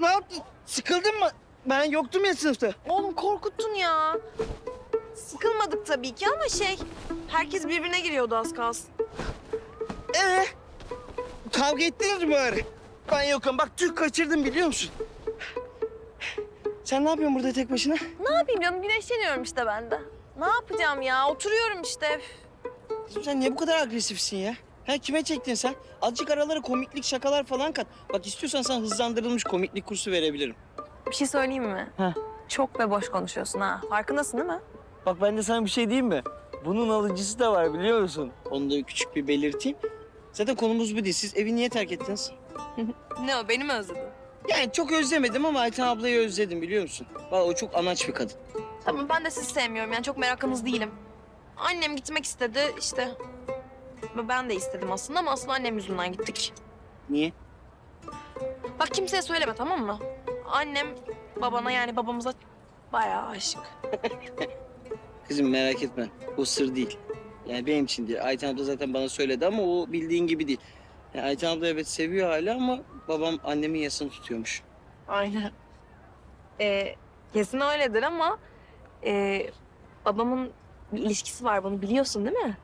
ne yaptın? Sıkıldın mı? Ben yoktum ya sınıfta. Oğlum korkuttun ya. Sıkılmadık tabii ki ama şey... Herkes birbirine giriyordu az kalsın. Ee, kavga ettiniz mi bari? Ben yokum. Bak Türk kaçırdım biliyor musun? Sen ne yapıyorsun burada tek başına? Ne yapayım canım güneşleniyorum işte ben de. Ne yapacağım ya oturuyorum işte. Sen niye bu kadar agresifsin ya? Ha kime çektin sen? Azıcık aralara komiklik şakalar falan kat. Bak istiyorsan sana hızlandırılmış komiklik kursu verebilirim. Bir şey söyleyeyim mi? Ha. Çok ve boş konuşuyorsun ha. Farkındasın değil mi? Bak ben de sana bir şey diyeyim mi? Bunun alıcısı da var biliyor musun? Onu da küçük bir belirteyim. Zaten konumuz bu değil. Siz evi niye terk ettiniz? Ne o beni mi özledin? Yani çok özlemedim ama Ayten ablayı özledim biliyor musun? Vallahi o çok anaç bir kadın. Tamam ben de sizi sevmiyorum yani çok merakınız değilim. Annem gitmek istedi işte. Ve Ben de istedim aslında ama aslında annem yüzünden gittik. Niye? Bak kimseye söyleme tamam mı? Annem babana yani babamıza bayağı aşık. Kızım merak etme. O sır değil. Yani benim için değil. Ayten abla zaten bana söyledi ama o bildiğin gibi değil. Yani Ayten abla evet seviyor hala ama babam annemin yasını tutuyormuş. Aynen. Ee, kesin öyledir ama e, babamın bir ilişkisi var bunu biliyorsun değil mi?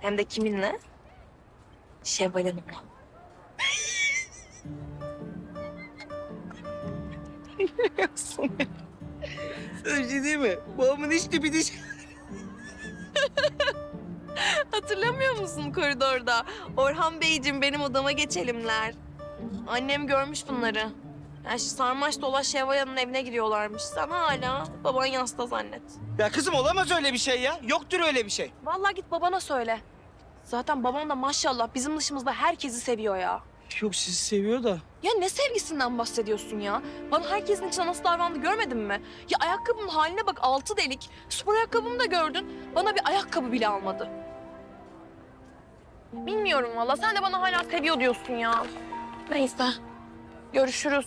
Hem de kiminle? Şevval Hanım'la. Biliyorsun. Sana bir şey değil mi? Babamın hiç tipi değil. Hatırlamıyor musun koridorda? Orhan Beyciğim benim odama geçelimler. Annem görmüş bunları. Yani sarmaş dolaş Şevval Hanım'ın evine giriyorlarmış. Sen hala baban yasta zannet. Ya kızım olamaz öyle bir şey ya. Yoktur öyle bir şey. Vallahi git babana söyle. Zaten babam da maşallah bizim dışımızda herkesi seviyor ya. Yok sizi seviyor da. Ya ne sevgisinden bahsediyorsun ya? Bana herkesin içine nasıl davrandı görmedin mi? Ya ayakkabımın haline bak altı delik. Spor ayakkabımı da gördün. Bana bir ayakkabı bile almadı. Bilmiyorum valla. Sen de bana hala seviyor diyorsun ya. Neyse. Görüşürüz.